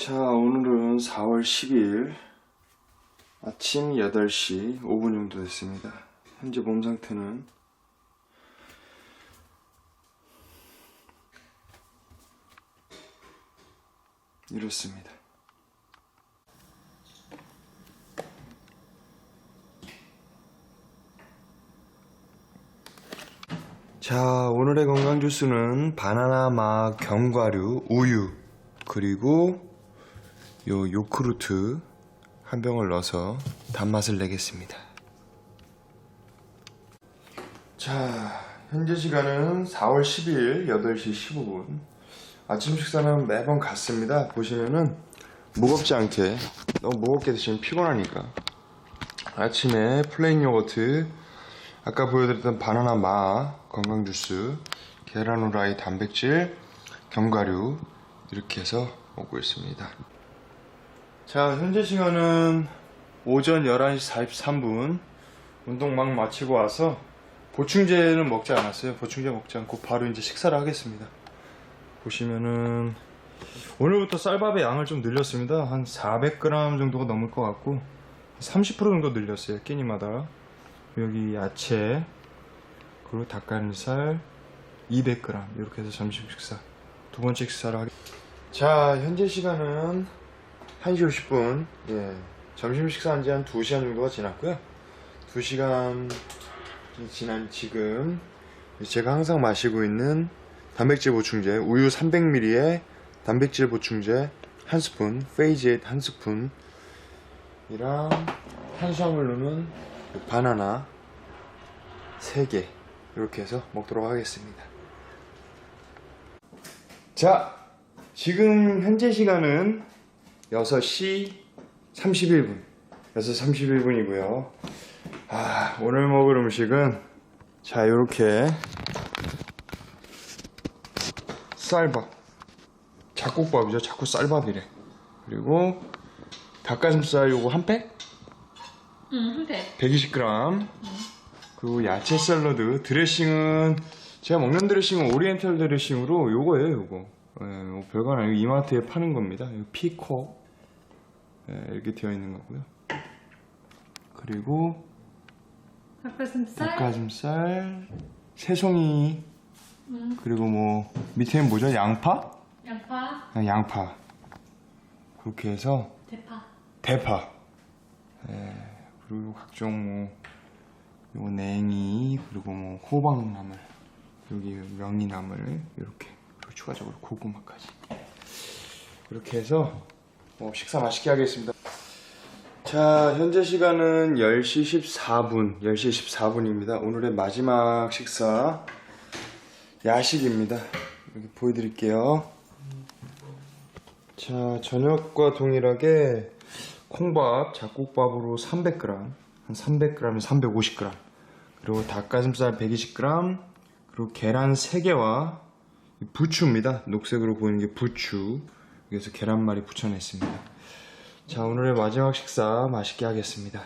자, 오늘은 4월 10일 아침 8시 5분 정도 됐습니다. 현재 몸 상태는 이렇습니다. 자, 오늘의 건강 주스는 바나나 막 견과류, 우유, 그리고 요 요크루트 한 병을 넣어서 단맛을 내겠습니다. 자, 현재 시간은 4월 10일 8시 15분. 아침 식사는 매번 같습니다. 보시면은 무겁지 않게 너무 무겁게 드시면 피곤하니까 아침에 플레인 요거트 아까 보여드렸던 바나나 마 건강 주스 계란 후라이 단백질 견과류 이렇게 해서 먹고 있습니다. 자, 현재 시간은 오전 11시 43분. 운동 막 마치고 와서 보충제는 먹지 않았어요. 보충제 먹지 않고 바로 이제 식사를 하겠습니다. 보시면은 오늘부터 쌀밥의 양을 좀 늘렸습니다. 한 400g 정도가 넘을 것 같고 30% 정도 늘렸어요. 끼니마다. 여기 야채 그리고 닭가슴살 200g 이렇게 해서 점심 식사 두 번째 식사를 하겠 자, 현재 시간은 1시 50분. 예. 점심 식사한 지 한 2시간 정도가 지났고요. 2시간 지난 지금 제가 항상 마시고 있는 단백질 보충제 우유 300ml에 단백질 보충제 한 스푼, 페이지에이트 한 스푼 이랑 탄수화물로는 바나나 3개 이렇게 해서 먹도록 하겠습니다. 자, 지금 현재 시간은 6시 31분. 6시 31분이고요. 아, 오늘 먹을 음식은 자, 요렇게 쌀밥. 잡곡밥이죠. 자꾸 쌀밥이래. 그리고 닭가슴살 요거 한 팩? 응, 한대. 120g. 그리고 야채 샐러드. 드레싱은 제가 먹는 드레싱은 오리엔탈 드레싱으로 요거예요, 요거. 예, 뭐 별거 아니고 이마트에 파는 겁니다. 피코. 예, 이렇게 되어 있는 거고요. 그리고 닭가슴살. 닭가슴살, 새송이, 응. 그리고 뭐 밑에는 뭐죠? 양파? 양파. 아, 양파. 그렇게 해서 대파. 대파. 예, 그리고 각종 뭐, 요 냉이, 그리고 뭐 호박나물, 여기 명이나물, 이렇게. 그리고 추가적으로 고구마까지. 이렇게 해서 뭐 식사 맛있게 하겠습니다. 자, 현재 시간은 10시 14분, 10시 14분입니다. 오늘의 마지막 식사, 야식입니다. 여기 보여드릴게요. 자, 저녁과 동일하게 콩밥, 잡곡밥으로 300g, 한 300g에 350g, 그리고 닭가슴살 120g, 그리고 계란 3개와 부추입니다. 녹색으로 보이는 게 부추. 여기서 계란말이 붙여냈습니다. 자, 오늘의 마지막 식사 맛있게 하겠습니다.